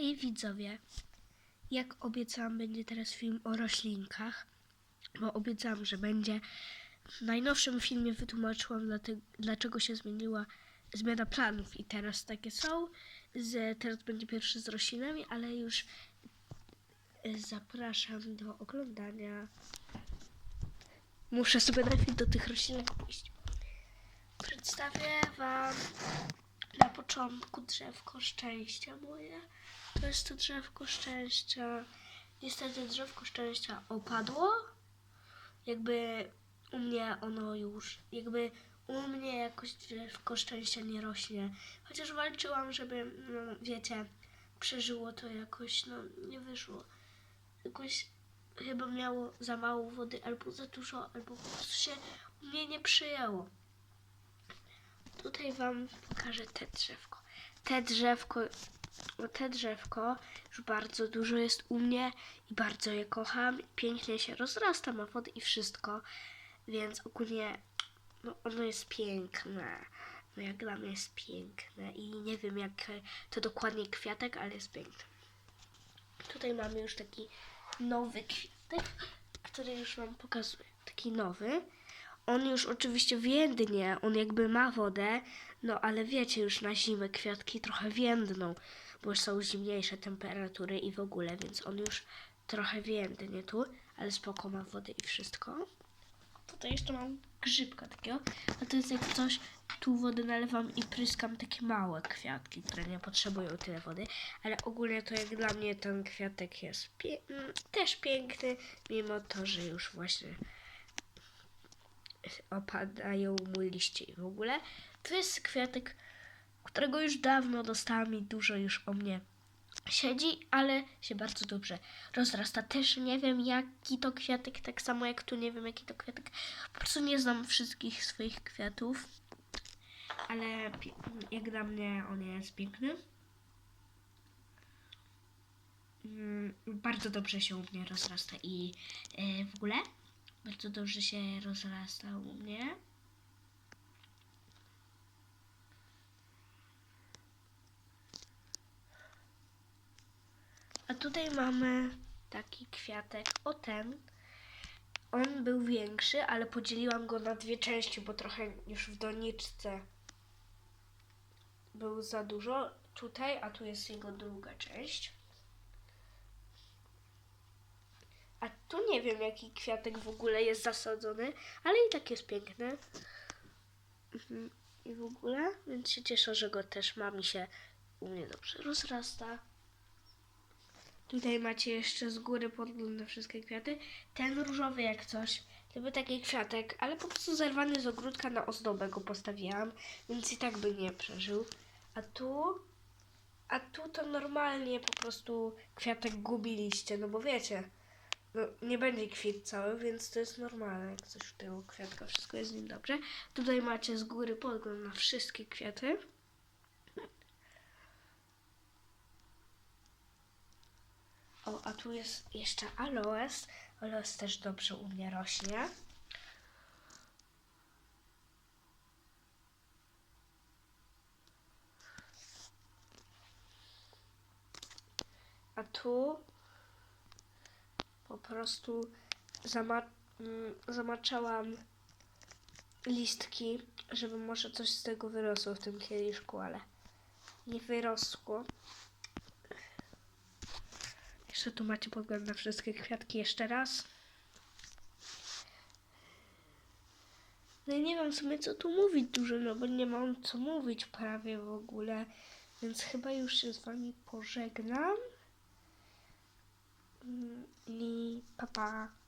Hej widzowie, jak obiecałam, będzie teraz film o roślinkach, bo obiecałam, że będzie. W najnowszym filmie wytłumaczyłam, dlaczego się zmieniła zmiana planów i teraz takie są. Z, teraz będzie pierwszy z roślinami, ale już e, zapraszam do oglądania. Muszę sobie najpierw do tych roślinek pójść. Przedstawię Wam na początku drzewko szczęścia moje. To jest to drzewko szczęścia. Niestety drzewko szczęścia opadło. Jakby u mnie ono już, jakby u mnie jakoś drzewko szczęścia nie rośnie. Chociaż walczyłam, żeby, no wiecie, przeżyło to jakoś, no nie wyszło. Jakoś chyba miało za mało wody, albo za dużo, albo po prostu się u mnie nie przyjęło. Tutaj wam pokażę te drzewko. Te drzewko, te drzewko już bardzo dużo jest u mnie i bardzo je kocham. Pięknie się rozrasta, ma wodę i wszystko, więc ogólnie no, ono jest piękne. No jak dla mnie jest piękne i nie wiem jak e, to dokładnie kwiatek, ale jest piękny. Tutaj mamy już taki nowy kwiatek, który już wam pokazuję. Taki nowy. On już oczywiście więdnie, on jakby ma wodę, no ale wiecie, już na zimę kwiatki trochę więdną, bo są zimniejsze temperatury i w ogóle, więc on już trochę więdnie tu, ale spoko ma wodę i wszystko. Tutaj jeszcze mam grzybka takiego, a to jest jak coś, tu wodę nalewam i pryskam takie małe kwiatki, które nie potrzebują tyle wody, ale ogólnie to jak dla mnie ten kwiatek jest pie- też piękny, mimo to, że już właśnie opadają mu liście i w ogóle. To jest kwiatek, którego już dawno dostałam i dużo już o mnie siedzi, ale się bardzo dobrze rozrasta. Też nie wiem jaki to kwiatek, tak samo jak tu nie wiem jaki to kwiatek. Po prostu nie znam wszystkich swoich kwiatów, ale jak dla mnie on jest piękny. Mm, Bardzo dobrze się u mnie rozrasta i e, w ogóle bardzo dobrze się rozrasta u mnie. A tutaj mamy taki kwiatek, o ten. On był większy, ale podzieliłam go na dwie części, bo trochę już w doniczce był za dużo. Tutaj, a tu jest jego druga część. Tu nie wiem, jaki kwiatek w ogóle jest zasadzony, ale i tak jest piękny. Mhm. I w ogóle, więc się cieszę, że go też mam i się u mnie dobrze rozrasta. Tutaj macie jeszcze z góry podgląd wszystkie kwiaty. Ten różowy jak coś. To był taki kwiatek, ale po prostu zerwany z ogródka na ozdobę go postawiłam, więc i tak by nie przeżył. A tu, a tu to normalnie po prostu kwiatek gubi liście, no bo wiecie, no, nie będzie kwit cały, więc to jest normalne, jak coś u tego kwiatka, wszystko jest z nim dobrze. Tutaj macie z góry podgląd na wszystkie kwiaty. O, a tu jest jeszcze aloes. Aloes też dobrze u mnie rośnie. A tu po prostu zama mm, zamaczałam listki, żeby może coś z tego wyrosło w tym kieliszku, ale nie wyrosło. Jeszcze tu macie pogląd na wszystkie kwiatki jeszcze raz. No i nie wiem w sumie co tu mówić dużo, no bo nie mam co mówić prawie w ogóle. Więc chyba już się z wami pożegnam. 嗯你爸爸。